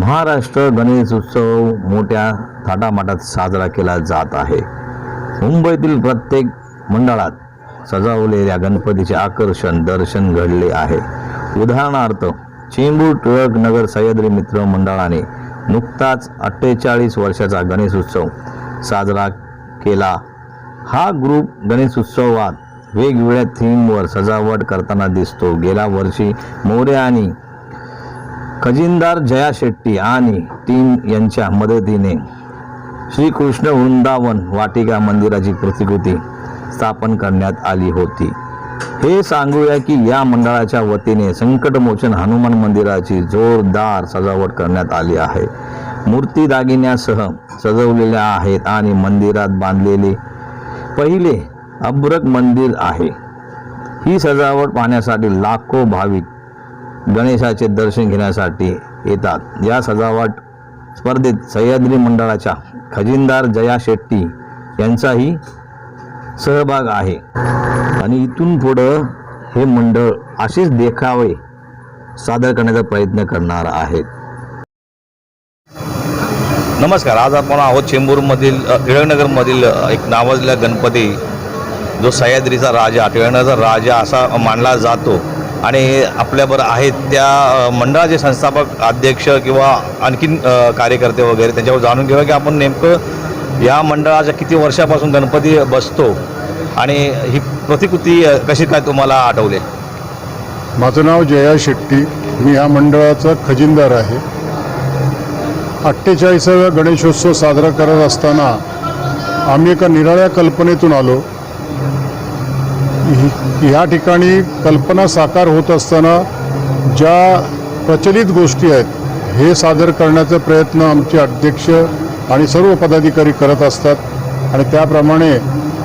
महाराष्ट्र गणेश उत्सव मोठ्या थाटामाटात साजरा केला जात आहे. मुंबईतील प्रत्येक मंडळात सजवलेल्या गणपतीचे आकर्षण दर्शन घडले आहे. उदाहरणार्थ चेंबूर टिळक नगर सह्याद्री मित्र मंडळाने नुकताच अठ्ठेचाळीस वर्षाचा गणेश उत्सव साजरा केला. हा ग्रुप गणेश उत्सवात वेगवेगळ्या थीमवर सजावट करताना दिसतो. गेल्या वर्षी मोरे आणि खजिनदार जया शेट्टी आणि टीम यांच्या मदतीने श्रीकृष्ण वृंदावन वाटिका मंदिराची प्रतिकृती स्थापन करण्यात आली होती. हे सांगूया की या मंडळाच्या वतीने संकटमोचन हनुमान मंदिराची जोरदार सजावट करण्यात आली आहे. मूर्ती दागिन्यासह सजवलेल्या आहेत आणि मंदिरात बांधलेले पहिले अब्रक मंदिर आहे. ही सजावट पाहण्यासाठी लाखो भाविक गणेशाचे दर्शन घेण्यासाठी येतात. या सजावट स्पर्धेत सह्याद्री मंडळाच्या खजिनदार जया शेट्टी यांचाही सहभाग आहे. आणि इथून पुढं हे मंडळ असेच देखावे सादर करण्याचा प्रयत्न करणार आहेत. नमस्कार. आज आपण आहोत चेंबूरमधील टिळकनगरमधील एक नावाजलेला गणपती जो सह्याद्रीचा राजा टिळकनगरचा राजा असा मानला जातो. आणि आपल्याबरोबर आहेत त्या मंडळाचे संस्थापक अध्यक्ष किंवा आणखीन कार्यकर्ते वगैरे त्यांच्यावर जाणून घेऊया की आपण नेमकं या मंडळाच्या किती वर्षापासून गणपती बसतो आणि ही प्रतिकृती कशी काय तुम्हाला आठवले? माझं नाव जया शेट्टी. मी या मंडळाचा खजिनदार आहे. अठ्ठेचाळीसाव्या गणेशोत्सव साजरा करत असताना आम्ही एका निराळ्या कल्पनेतून आलो. ह्या ठिकाणी कल्पना साकार होत असताना ज्या प्रचलित गोष्टी आहेत हे सादर करण्याचा प्रयत्न आमचे अध्यक्ष आणि सर्व पदाधिकारी करत असतात. आणि त्याप्रमाणे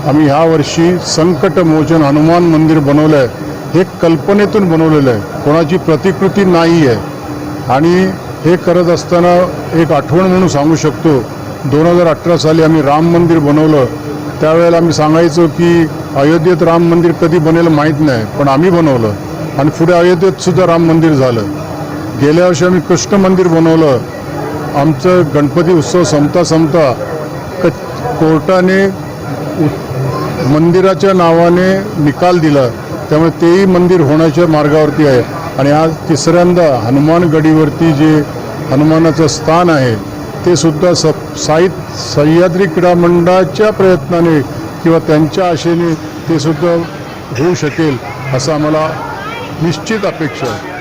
आम्ही ह्या वर्षी संकटमोचन हनुमान मंदिर बनवलं आहे हे कल्पनेतून बनवलेलं आहे. कोणाची प्रतिकृती नाही आहे. आणि हे करत असताना एक आठवण म्हणून सांगू शकतो दोन हजार अठरा साली आम्ही राम मंदिर बनवलं. त्यावेळेला आम्ही सांगायचो की अयोध्येत राम मंदिर कधी बनेल माहीत नाही पण आम्ही बनवलं. आणि पुढे अयोध्येत सुद्धा राम मंदिर झालं. गेल्या वर्षी आम्ही कृष्ण मंदिर बनवलं. आमचं गणपती उत्सव संपता संपता क कोर्टाने उ- मंदिराच्या नावाने निकाल दिला. त्यामुळे तेही मंदिर होण्याच्या मार्गावरती आहे. आणि आज तिसऱ्यांदा हनुमानगडीवरती जे हनुमानाचं स्थान आहे ते सुद्धा स साहित्य सह्याद्री क्रीडा मंडळाच्या प्रयत्नाने किंवा त्यांच्या आशेने ते सुद्धा होऊ शकेल असं आम्हाला निश्चित अपेक्षा आहे.